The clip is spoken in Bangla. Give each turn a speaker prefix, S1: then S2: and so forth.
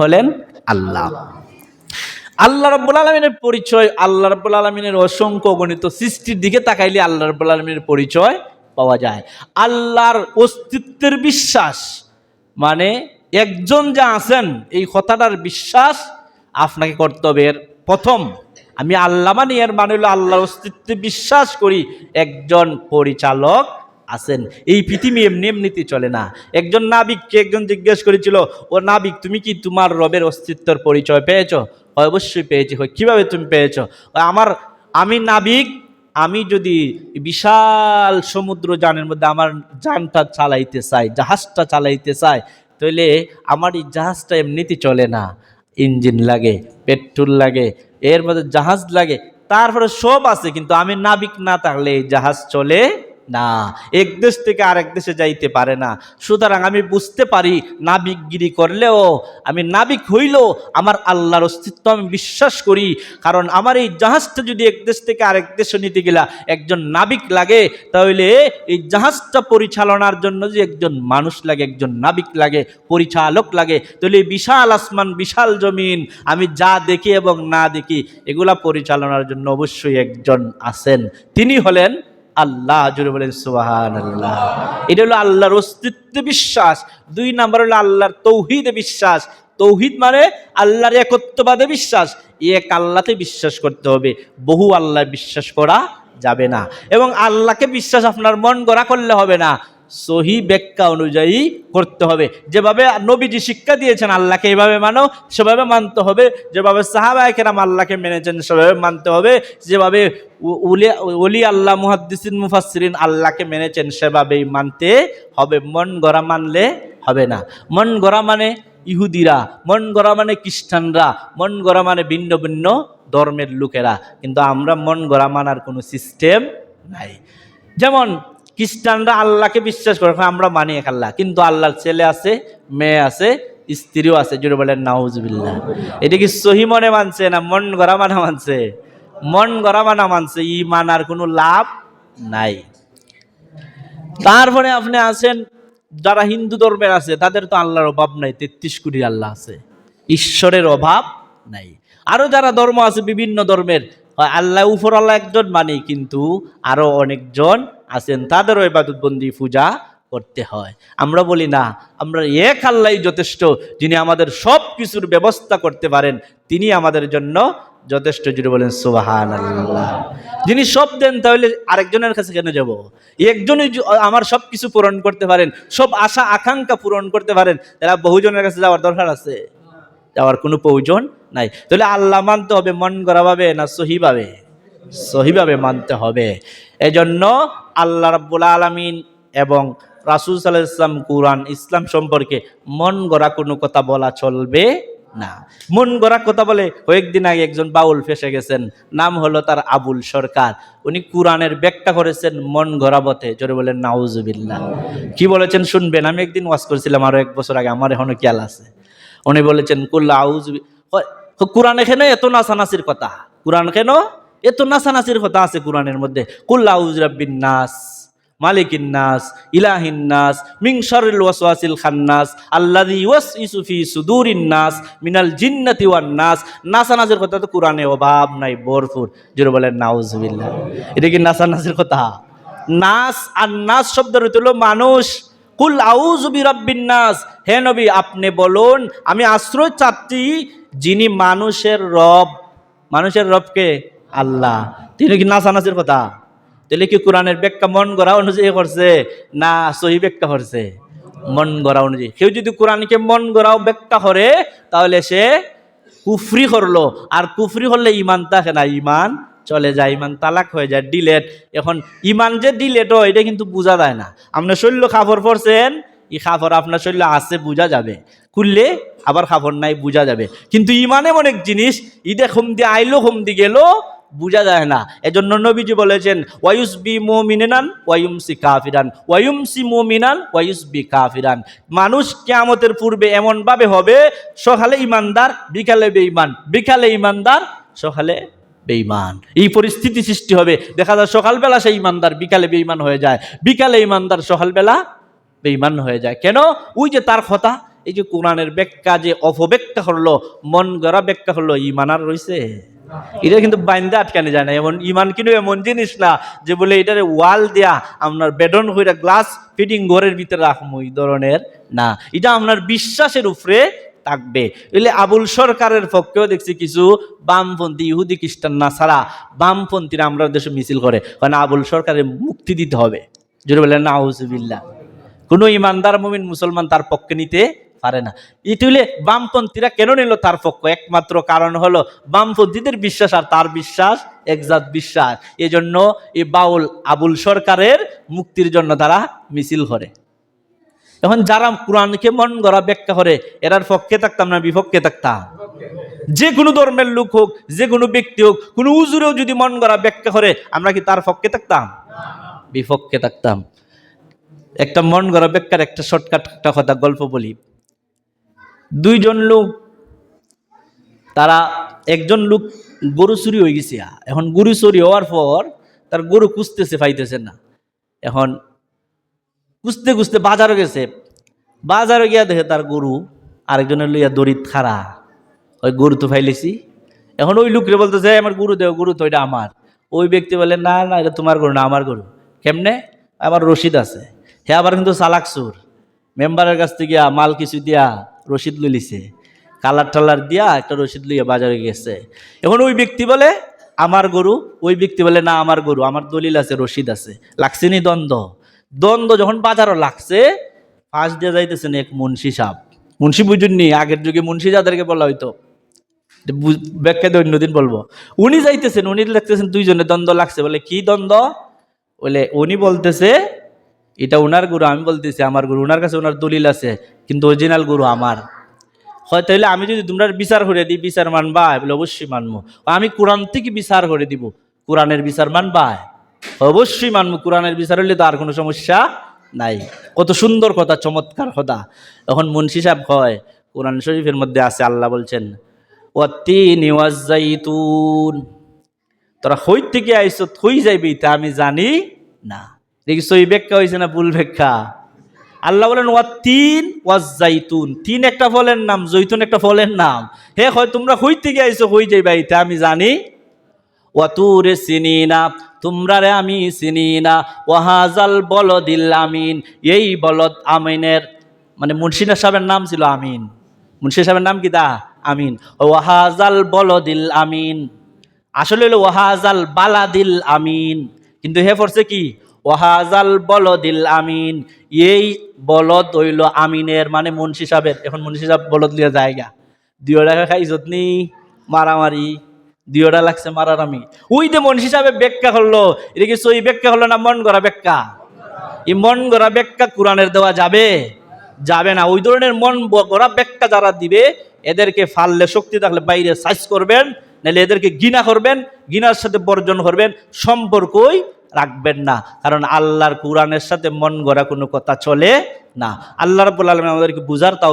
S1: হলেন আল্লাহ। আল্লাহ রব্বুল আলমিনের পরিচয়, আল্লাহ রব্বুল আলমিনের অসংখ্য গণিত সৃষ্টির দিকে তাকাইলে আল্লাহ রব্বুল আলমিনের পরিচয় পাওয়া যায়। আল্লাহর অস্তিত্বের বিশ্বাস মানে একজন যা আছেন, এই কথাটার বিশ্বাস আপনাকে কর্তব্যের প্রথম, আমি আল্লাহ মানি এর মানে হলো আল্লাহর অস্তিত্বে বিশ্বাস করি, একজন পরিচালক আছেন। এই পৃথিবী এমনি এমনিতে চলে না। একজন নাবিককে একজন জিজ্ঞেস করেছিল ও নাবিক তুমি কি তোমার রবের অস্তিত্বর পরিচয় পেয়েছ? "হয়, অবশ্যই পেয়েছি কীভাবে তুমি পেয়েছ? আমার আমি নাবিক আমি যদি বিশাল সমুদ্র যানের মধ্যে আমার যানটা চালাইতে চাই জাহাজটা চালাইতে চাই তাহলে আমার এই জাহাজটা এমনিতে চলে না। ইঞ্জিন লাগে পেট্রোল লাগে এর মধ্যে জাহাজ লাগে তারপরে সব আছে কিন্তু আমি নাবিক না থাকলে এই জাহাজ চলে না, এক দেশ থেকে আরেক দেশে যাইতে পারে না। সুতরাং আমি বুঝতে পারি, নাবিকগিরি করলেও, আমি নাবিক হইলেও আমার আল্লাহর অস্তিত্ব আমি বিশ্বাস করি। কারণ আমার এই জাহাজটা যদি এক দেশ থেকে আরেক দেশে নিতে গেলা একজন নাবিক লাগে, তাহলে এই জাহাজটা পরিচালনার জন্য যে একজন মানুষ লাগে, একজন নাবিক লাগে, পরিচালক লাগে, তাহলে বিশাল আসমান, বিশাল জমিন, আমি যা দেখি এবং না দেখি, এগুলা পরিচালনার জন্য অবশ্যই একজন আছেন। তিনি হলেন আল্লাহ জুড়ে বলেন সোহান আল্লাহ এটা হলো আল্লাহর অস্তিত্বে বিশ্বাস। দুই নাম্বার হলো আল্লাহর তৌহিদে বিশ্বাস। তৌহিদ মানে আল্লাহর একত্ববাদে বিশ্বাস। এক আল্লাহতে বিশ্বাস করতে হবে। বহু আল্লাহ বিশ্বাস করা যাবে না। এবং আল্লাহকে বিশ্বাস আপনার মন গড়া করলে হবে না। সহি ব্যাখ্যা অনুযায়ী করতে হবে। যেভাবে নবীজি শিক্ষা দিয়েছেন, আল্লাহকে এভাবে মানো, সেভাবে মানতে হবে। যেভাবে সাহাবায়কেরাম আল্লাহকে মেনেছেন, সেভাবে মানতে হবে। যেভাবে অলি আল্লাহ, মুহাদ্দিসিন, মুফাসসিরিন আল্লাহকে মেনেছেন, সেভাবেই মানতে হবে। মন গড়া মানলে হবে না। মন গড়া মানে ইহুদিরা, মন গড়া মানে খ্রিস্টানরা, মন গড়া মানে ভিন্ন ভিন্ন ধর্মের লোকেরা। কিন্তু আমরা মন গড়া মানার কোনো সিস্টেম নাই। যেমন খ্রিস্টানরা আল্লাহকে বিশ্বাস করে আমরা মানি এক আল্লাহ কিন্তু আল্লাহর ছেলে আছে, মেয়ে আছে, স্ত্রীও আছে জুড়ে বলেন, নাউজবিল্লাহ। এটা কি সহি মনে মানছে না মন গড়া মানা মানছে? মন গড়া মানা মানছে ই মানার কোনো লাভ নাই। তারপরে আপনি আছেন, যারা হিন্দু ধর্মের আছে, তাদের তো আল্লাহর অভাব নাই, তেত্রিশ কোটি আল্লাহ আছে। ঈশ্বরের অভাব নাই। আরও যারা ধর্ম আছে, বিভিন্ন ধর্মের আল্লাহ উপর আল্লাহ একজন মানে কিন্তু আরও অনেকজন আছেন তাদেরও এবাদত বন্দি পূজা করতে হয়। আমরা বলি, না, আমরা এক আল্লাহ যথেষ্ট, যিনি আমাদের সব কিছুর ব্যবস্থা করতে পারেন, তিনি আমাদের জন্য যথেষ্ট। জুড়ে বলেন সুবাহান আল্লাহ যিনি সব দেন, তাহলে আরেকজনের কাছে কেন যাব? একজনই আমার সব কিছু পূরণ করতে পারেন, সব আশা, আকাঙ্ক্ষা পূরণ করতে পারেন তারা বহুজনের কাছে যাওয়ার দরকার আছে? যাওয়ার কোনো প্রয়োজন নাই। তাহলে আল্লাহ মানতে হবে, মন গড়াভাবে না সহিভাবে? সহিভাবে মানতে হবে। এজন্য আল্লাহ রাব্বুল আলামিন এবং রাসুল সাল্লাহ ইসলাম কুরআন, ইসলাম সম্পর্কে মন গড়া কোনো কথা বলা চলবে না। মন গড়া কথা বলে কয়েকদিন আগে একজন বাউল ফেসে গেছেন, নাম হলো তার আবুল সরকার। উনি কুরআনের ব্যাখ্যা করেছেন, মন গড়া পথে। জোরে বলেন, নাউজুবিল্লাহ। কি বলেছেন শুনবেন? আমি একদিন ওয়াজ করেছিলাম আরও এক বছর আগে, আমার এখনও খেয়াল আছে। উনি বলেছেন, কুল্লা আউজ কোরআন এখানে এত নাসানাসির কথা। কোরআন কেন? এত নাসানাসির কথা আছে কোরআনের মধ্যে। কুল্লা আউজ রাব্বিন নাস, মালিকিন নাস, ইলাহিন নাস মিং শারিল ওয়াসওয়াসিল খান্নাস, আল্লাযী ইউসইসু ফি সুদুরিন নাস, মিনাল জিন্নাতি ওয়ান নাস। নাসানাসের কথা তো কোরআনে অভাব নাই, ভরপুর। জোরে বলেন নাউজুবিল্লাহ এটা কি নাসানাসের কথা? নাস আর নাস শব্দের হলো মানুষ। কুল আউযু বিরাব্বিন নাস। হে নবী, আপনি বলুন, আমি আশ্রয় চাচ্ছি যিনি মানুষের রব। মানুষের রবকে? আল্লাহ। তিনি কি নাসানাসের কথা? তাহলে কি কোরআনের ব্যাখ্যা মন গড়া অনুযায়ী করছে না সহি ব্যাখ্যা করছে? মন গড়া অনুযায়ী। কেউ যদি কোরআনকে মন গড়াও ব্যাখ্যা করে, তাহলে সে কুফরি করল। আর কুফরি করলে ইমান থাকে না। ইমান চলে যায় ইমান তালাক হয়ে যায়, ডিলেট। এখন ইমান যে ডিলেট হয়, এটা কিন্তু বোঝা যায় না। আপনার শৈল্য খাফর পড়ছেন ই খাফর আপনার শৈল্য আছে, বোঝা যাবে। খুললে আবার খাফর নাই, বোঝা যাবে। কিন্তু ইমান এক জিনিস ইদে দি আইলো দি গেল বোঝা যায় না। এজন্য নবীজি বলেছেন ওয়ায়ুস বি মো মোমিনান ওয়ায়ুমসি কাফিরান। ওয়ায়ুমসি মোমিনান ওয়ায়ুস বি কাফিরান। মানুষ কেয়ামতের পূর্বে এমনভাবে হবে, সকালে ইমানদার বিকালে বেঈমান। বিকালে ইমানদার সকালে বেঈমান। এই পরিস্থিতি সৃষ্টি হবে। দেখা যায় সকালবেলা সে ইমানদার বিকালে বেঈমান হয়ে যায়। বিকালে ইমানদার সকালবেলা বেঈমান হয়ে যায়। কেন? ওই যে তার কথা, এই যে কোরআনের ব্যাখ্যা যে অপব্যাখ্যা হলো, মন গড়া ব্যাখ্যা হলো ইমান আর রয়েছে এটা কিন্তু বাইন্দা আটকানে যায় না। এমন ইমান কিন্তু এমন জিনিস না যে বলে এটারে ওয়াল দেয়া আপনার বেডন হইরা গ্লাস ফিটিং ঘরের ভিতরে রাখব এই ধরনের না। এটা আপনার বিশ্বাসের উপরে থাকবে। এলে আবুল সরকারের পক্ষেও দেখছি কিছু বামপন্থী, ইহুদি, খ্রিস্টান না ছাড়া বামপন্থীরা আমরা দেশে মিছিল করে। কারণ আবুল সরকারের মুক্তি দিতে হবে। জোরে বলেন না কোনো ইমানদার মুমিন মুসলমান তার পক্ষে নিতে পারে না। ইটুলে বামপন্থীরা কেন নিল তার পক্ষ? একমাত্র কারণ হলো বামপন্থীদের বিশ্বাস আর তার বিশ্বাস একজাত বিশ্বাস। এজন্য এই বাউল আবুল সরকারের মুক্তির জন্য তারা মিছিল করে। এখন যারা কোরআনকে মন গড়া ব্যাখ্যা করে, এরার পক্ষে থাকতাম না, বিপক্ষে থাকতাম। যে কোনো ধর্মের লোক হোক, যে কোনো ব্যক্তি হোক, কোনো উজুরেও যদি মন গড়া ব্যাখ্যা করে, আমরা কি তার পক্ষে থাকতাম? বিপক্ষে থাকতাম। একটা মন গড়া ব্যাখ্যার একটা শর্টকাট একটা কথা, গল্প বলি। দুইজন লোক, তারা একজন লোক গরু চুরি হয়ে গেছে এখন গরু চুরি হওয়ার পর তার গরু কুঁচতেছে পাইতেছে না। এখন কুঁচতে কুঁচতে বাজারে গেছে। বাজারে গিয়া দেখে তার গরু আরেকজনের লইয়া দড়িত খাড়া। ওই গরু তো ফাইলেছি। এখন ওই লোকরে বলতেছে, "এই আমার গরু দেও, গরু তো এটা আমার। ওই ব্যক্তি বলে, না না, এটা তোমার গরু না, আমার গরু। কেমনে? আমার রশিদ আছে। হে, আবার কিন্তু চালাক সুর মেম্বারের কাছ থেকে মাল কিছু দিয়া রশিদ লইলিছে কালার টালার দিয়া একটা রশিদ লইয়া বাজারে গেছে। এখন ওই ব্যক্তি বলে, আমার গরু। ওই ব্যক্তি বলে, না, আমার গরু, আমার দলিল আছে, রশিদ আছে। লাগছে নি দ্বন্দ্ব? দ্বন্দ্ব যখন বাজারও লাগছে, ফাঁস দিয়ে যাইতেছেন এক মুন্সি সাপ মুন্সি বুঝুননি আগের যুগে মুন্সি যাদেরকে বলা হইতো ব্যাখ্যা দিয়ে অন্যদিন বলব। উনি যাইতেছেন, উনি দেখতেছেন দুইজনে দ্বন্দ্ব লাগছে। বলে, কি দ্বন্দ্ব? বলে, উনি বলতেছে এটা ওনার গুরু, আমি বলতেছি আমার গুরু ওনার কাছে ওনার দলিল আছে, কিন্তু অরিজিনাল গুরু আমার। হয় তাহলে আমি যদি তোমরা বিচার করে দিই, বিচার মানবা? বলে, অবশ্যই মানবো। আমি কোরআন থেকে বিচার করে দিব, কোরআনের বিচার মানবা? অবশ্যই মানবো, কোরআনের বিচার হলে তো আর কোনো সমস্যা নাই। কত সুন্দর কথা, চমৎকার কথা। এখন মুন্সি সাহেব হয় কোরআন শরীফের মধ্যে আছে, আল্লাহ বলছেন তোরা হই থেকে আইস থই যাইবি তা আমি জানি না। দেখি সই ব্যাখ্যা হয়েছে না ভুল ব্যাখ্যা? আল্লাহ বলেন, ওয়া তিন ওয়াজ জাইতুন তিন একটা ফলের নাম, জৈতুন একটা ফলের নাম। হে, হয় তোমরা হই থেকে আইসো হই যাইবা এটা আমি জানি। ওয়াতুরে চিনি না তোমরা রে আমি চিনি না ওয়াহাজাল বলদিল আমিন। এই বলদ আমিনের মানে মুন্সিনা সাহেবের নাম ছিল আমিন। মুন্সি সাহেবের নাম কি দা আমিন। ওয়াহাজাল বলদিল আমিন। আসলে হলো ওয়াহাজাল বালাদিল আমিন। কিন্তু হে পড়ছে কি? ওয়াহাজাল বলদিল আমিন। এই বলদ হইল আমিনের মানে মুন্সি সাহেবের। এখন মুন্সি সাহেব বলদ লিয়া জায়গা। দুই টাকা খাই যত্নি মারামারি। দুইটা লাগছে মারারামি। ওই যে মনীষ হিসাবে ব্যাখ্যা করল, এটা কি সই ব্যাখ্যা হলো না মন গড়া ব্যাখ্যা? এই মন গড়া ব্যাখ্যা কোরআনের দেওয়া যাবে? যাবে না। ওই ধরনের মন গড়া ব্যাখ্যা যারা দিবে, এদেরকে ফাললে শক্তি থাকলে বাইরে সাইজ করবেন, নাহলে এদেরকে ঘৃণা করবেন, ঘৃণার সাথে বর্জন করবেন, সম্পর্কই রাখবেন না। কারণ আল্লাহর কোরআনের সাথে মন গড়া কোনো কথা চলে না। আল্লাহ রাবুল আলম আমাদেরকে বুঝার তাও